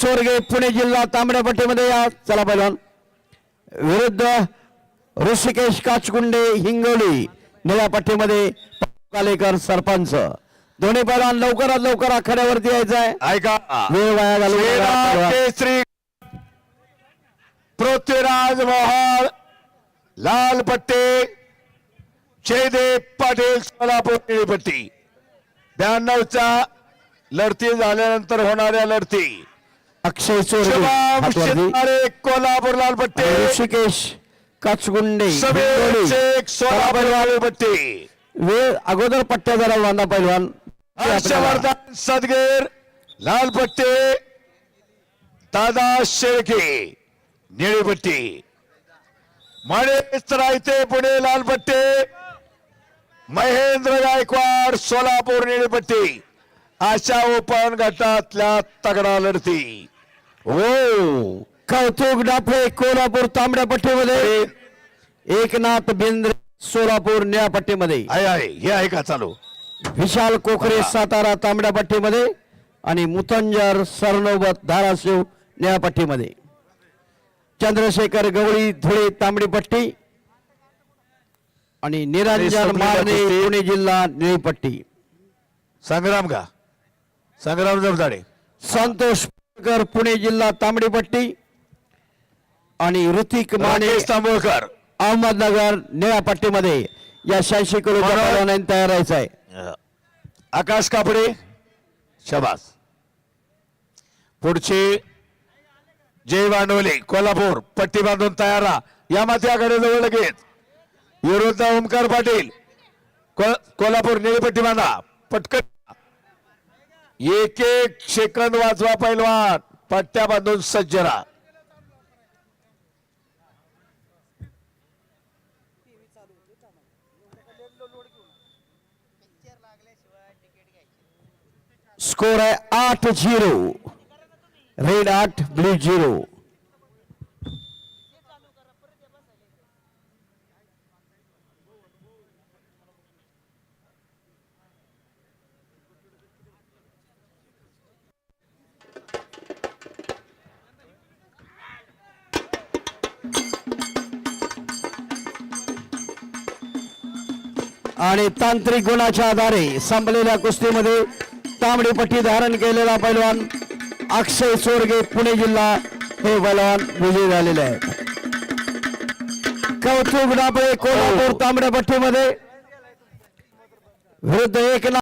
चोरगे पुणे जिल्हा तांबड्या पट्टीमध्ये या. चला पहिलवान विरुद्ध ऋषिकेश काचकुंडे हिंगोली निळ्या पट्टीमध्ये कालेकर सरपंच. दोन्ही पहिलवान लवकरात लवकर आखाड्यावरती यायचं आहे ऐका. वेळ वाया. केसरी. पृथ्वीराज मोहन लाल पट्टे जयदेव पाटील सोलापूर निळी पट्टी. ब्याण्णवच्या लढती झाल्यानंतर होणाऱ्या लढती. अक्षय. शिंदे कोल्हापूर लाल पट्टे ऋषिकेश लाल पट्टी. वेळ अगोदर पट्ट्या जरा बांधा आपल्याला- हर्षवर्धन सदगीर लाल पट्टे दादा शेळके निळी पट्टी. मणेश रायते पुणे लाल पट्टे महेंद्र गायकवाड सोलापूर निळी पट्टी. अशा ओपन गटातल्या तगडा लढती. हो. कौतुक डाफे कोल्हापूर तांबड्या पट्टीमध्ये. एकनाथ बेंद्रे सोलापूर निळ्या पट्टीमध्ये. आहे आहे. हे आहे का चालू? विशाल कोकरे सातारा तांबड्या पट्टीमध्ये आणि मुतंजर सरनोबत धाराशिव निळ्या पट्टीमध्ये. चंद्रशेखर गवळी धुळे तांबडी पट्टी आणि निरंजन मारणे. पुणे जिल्हा निळी पट्टी. संग्राम का संग्राम जमदाडे. संतोष पुणे जिल्हा तांबडी पट्टी आणि ऋतिक माने तांबोळकर. अहमदनगर निळ्या पट्टीमध्ये या शहाऐंशी किलो तयार राहायचं आहे. आकाश कापडे. शबास. पुढचे जय वांडवले कोल्हापूर पट्टी बांधून तयार राहा. या माथ्याकडे जवळ लगेच. विरुद्ध ओमकार पाटील. कोल्हापूर निळी पट्टी बांधा. पटकन. एक एक सेकंद वाजवा पैलवान. पट्ट्या बांधून सज्ज राहा. स्कोर आहे आठ झिरो. रेड आठ ब्लू झिरो. आणि तांत्रिक गुणाच्या आधारे संपलेल्या कुस्तीमध्ये तांबडी पट्टी धारण केलेला पैलवान अक्षय सोरगे पुणे जिल्हा हे पैलवान विजयी झालेले आहेत. कौतुक डाबळे कोल्हापूर तांबड्या पट्टीमध्ये. विरुद्ध एक